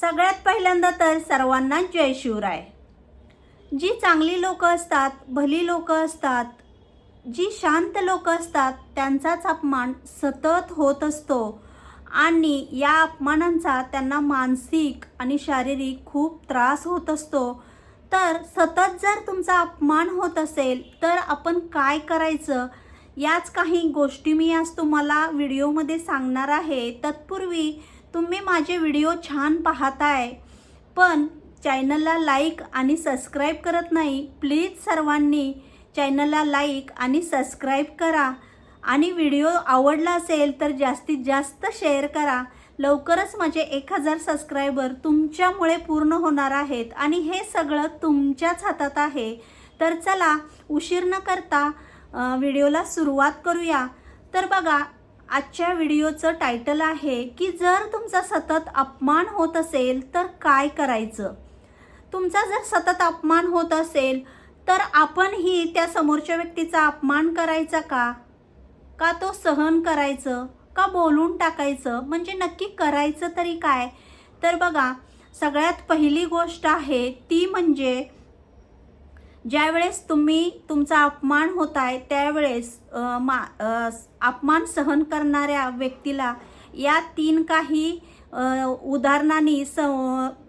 सगळ्यात पहिल्यांदा तर सर्वांना जय शिवराय. जी चांगली लोक असतात भली लोक असतात जी शांत लोक असतात त्यांचाच अपमान सतत होत असतो आणि या अपमानांचा त्यांना मानसिक आणि शारीरिक खूप त्रास होत असतो. तर सतत जर तुमचा अपमान होत असेल तर आपण काय करायचं? याच काही गोष्टी मी आज तुम्हाला व्हिडिओमध्ये सांगणार आहे. तत्पूर्वी तुम्ही माझे व्हिडिओ छान पाहताय पण चॅनलला लाईक आणि सबस्क्राईब करत नाही प्लीज सर्वांनी चॅनलला लाईक आणि सबस्क्राईब करा. आणि व्हिडिओ आवडला असेल तर जास्तीत जास्त शेअर करा. लवकरच माझे एक हजार सबस्क्रायबर तुमच्यामुळे पूर्ण होणार आहेत आणि हे सगळं तुमच्याच हातात आहे. तर चला उशीर न करता व्हिडिओला सुरुवात करूया. तर बघा आजच्या व्हिडिओचं टायटल आहे की जर तुमचा सतत अपमान होत असेल तर काय करायचं? तुमचा जर सतत अपमान होत असेल तर आपणही त्या समोरच्या व्यक्तीचा अपमान करायचा का? का तो सहन करायचं? का बोलून टाकायचं? म्हणजे नक्की करायचं तरी काय? तर बघा सगळ्यात पहिली गोष्ट आहे ती म्हणजे ज्यावेळेस तुम्ही तुमचा अपमान होत आहे त्यावेळेस मा अपमान सहन करणाऱ्या व्यक्तीला या तीन काही अ, उदाहरणांनी स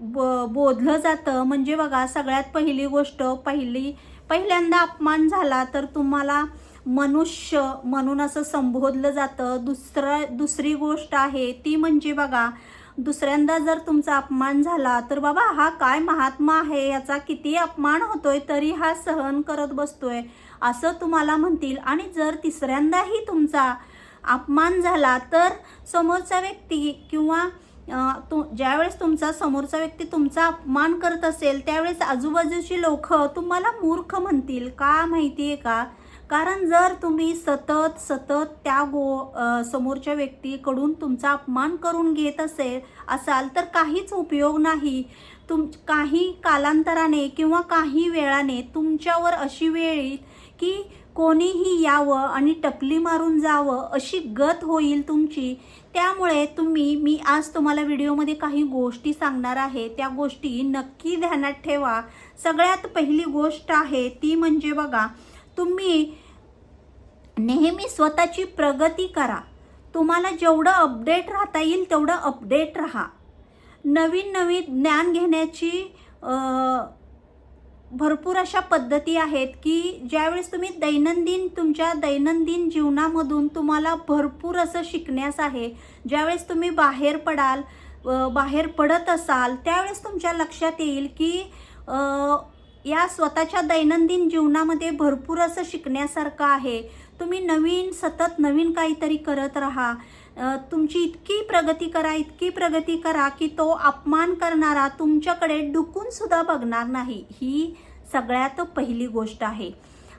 ब बोधलं जातं. म्हणजे बघा सगळ्यात पहिली गोष्ट पहिली पहिल्यांदा अपमान झाला तर तुम्हाला मनुष्य म्हणून असं संबोधलं जातं. दुसरं दुसरी गोष्ट आहे ती म्हणजे बघा दुसऱ्यांदा जर तुमचा अपमान झाला तर बाबा हा काय महात्मा आहे? याचा किती अपमान होतोय तरी हा सहन करत बसतोय असं तुम्हाला म्हणतील. आणि जर तिसऱ्यांदाही तुमचा अपमान झाला तर समोरचा व्यक्ती किंवा तु ज्यावेळेस तुमचा समोरचा व्यक्ती तुमचा अपमान करत असेल त्यावेळेस आजूबाजूची लोक तुम्हाला मूर्ख म्हणतील. का माहिती आहे का? कारण जर तुम्ही सतत सतत त्या गो समोरच्या व्यक्तीकडून तुमचा अपमान करून घेत असेल असाल तर काहीच उपयोग नाही. तुम काही कालांतराने किंवा काही वेळाने तुमच्यावर अशी वेळ येईल की कोणीही यावं आणि टपली मारून जावं अशी गत होईल तुमची. त्यामुळे तुम्ही मी आज तुम्हाला व्हिडिओमध्ये काही गोष्टी सांगणार आहे. त्या गोष्टी नक्की ध्यानात ठेवा. सगळ्यात पहिली गोष्ट आहे ती म्हणजे बघा तुम्ही नेहमी स्वतःची प्रगती करा. तुम्हाला जेवढं अपडेट राहता येईल तेवढं अपडेट राहा. नवीन नवीन ज्ञान घेण्याची भरपूर अशा पद्धती आहेत की ज्यावेळेस तुम्ही दैनंदिन तुमच्या दैनंदिन जीवनामधून तुम्हाला भरपूर असं शिकण्यास आहे ज्यावेळेस तुम्ही बाहेर पडाल बाहेर पडत असाल त्यावेळेस तुमच्या लक्षात येईल की या स्वतःच्या दैनंदिन जीवनामध्ये भरपूर असं शिकण्यासारखं आहे. तुम्ही नवीन सतत नवीन काहीतरी करत राहा. तुमची इतकी प्रगती करा इतकी प्रगती करा की तो अपमान करणारा तुमच्याकडे डुकूनसुद्धा बघणार नाही. ही सगळ्यात पहिली गोष्ट आहे.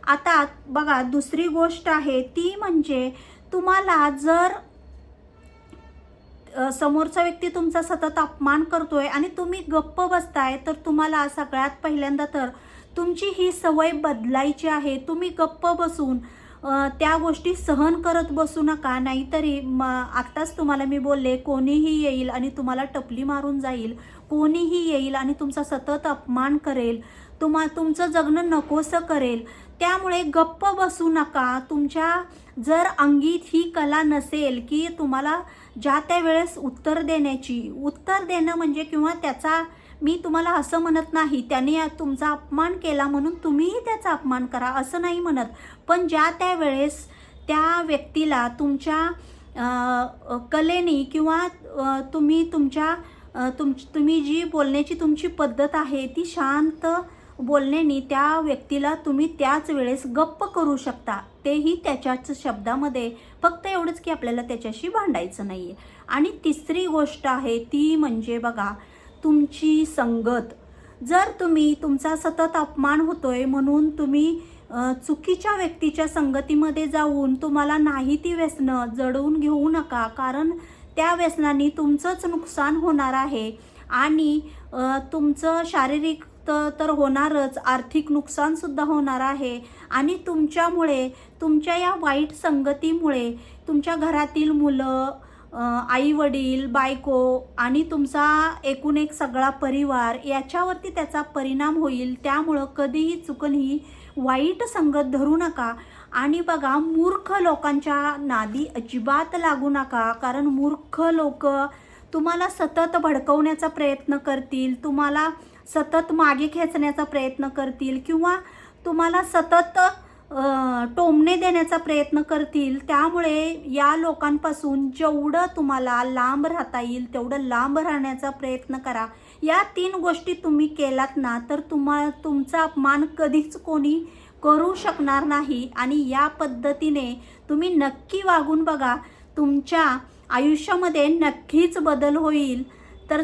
आता बघा दुसरी गोष्ट आहे ती म्हणजे तुम्हाला जर समोरचा व्यक्ती तुमचा सतत अपमान करतोय आणि तुम्ही गप्प बसताय तर तुम्हाला सगळ्यात पहिल्यांदा तर तुमची ही सवय बदलायची आहे. तुम्ही गप्प बसून त्या गोष्टी सहन करत बसू नका नाहीतरी म आत्ताच तुम्हाला मी बोलले कोणीही येईल आणि तुम्हाला टपली मारून जाईल. कोणीही येईल आणि तुमचा सतत अपमान करेल. तुम्हा तुमचं जगणं नकोसं करेल. त्यामुळे गप्प बसू नका. तुमच्या जर अंगीत ही कला नसेल की तुम्हाला ज्या त्या वेळेस उत्तर देण्याची उत्तर देणं म्हणजे किंवा त्याचा मी तुम्हाला असं म्हणत नाही त्याने तुमचा अपमान केला म्हणून तुम्हीही त्याचा अपमान करा असं नाही म्हणत. पण ज्या त्या वेळेस त्या व्यक्तीला तुमच्या कलेनी किंवा तुम्ही तुमच्या तुम तुम्ही जी बोलण्याची तुमची पद्धत आहे ती शांत बोलण्यानी त्या व्यक्तीला तुम्ही त्याच वेळेस गप्प करू शकता. तेही त्याच्याच शब्दामध्ये. फक्त एवढंच की आपल्याला त्याच्याशी भांडायचं नाही आहे आणि तिसरी गोष्ट आहे ती म्हणजे बघा तुमची संगत. जर तुम्ही तुमचा सतत अपमान होतोय म्हणून तुम्ही चुकीच्या व्यक्तीच्या संगतीमध्ये जाऊन तुम्हाला नाही ती व्यसनं जडवून घेऊ नका कारण त्या व्यसनाने तुमचंच नुकसान होणार आहे आणि तुमचं शारीरिक तर होणारच आर्थिक नुकसानसुद्धा होणार आहे आणि तुमच्यामुळे तुमच्या या वाईट संगतीमुळे तुमच्या घरातील मुलं आई वडील बायको आणि तुमचा एकूण एक सगळा परिवार याच्यावरती त्याचा परिणाम होईल. त्यामुळं कधीही चुकून ही वाईट संगत धरू नका. आणि बघा मूर्ख लोकांच्या नादी अजिबात लागू नका. कारण मूर्ख लोक तुम्हाला सतत भडकवण्याचा प्रयत्न करतील तुम्हाला सतत मागे खेचण्याचा प्रयत्न करतील किंवा तुम्हाला सतत टोमणे देण्याचा प्रयत्न करतील. त्यामुळे या लोकांपासून जेवढं तुम्हाला लांब राहता येईल तेवढं लांब राहण्याचा प्रयत्न करा. या तीन गोष्टी तुम्ही केलात ना तर तुम्हा तुमचा अपमान कधीच कोणी करू शकणार नाही. आणि या पद्धतीने तुम्ही नक्की वागून बघा तुमच्या आयुष्यामध्ये नक्कीच बदल होईल.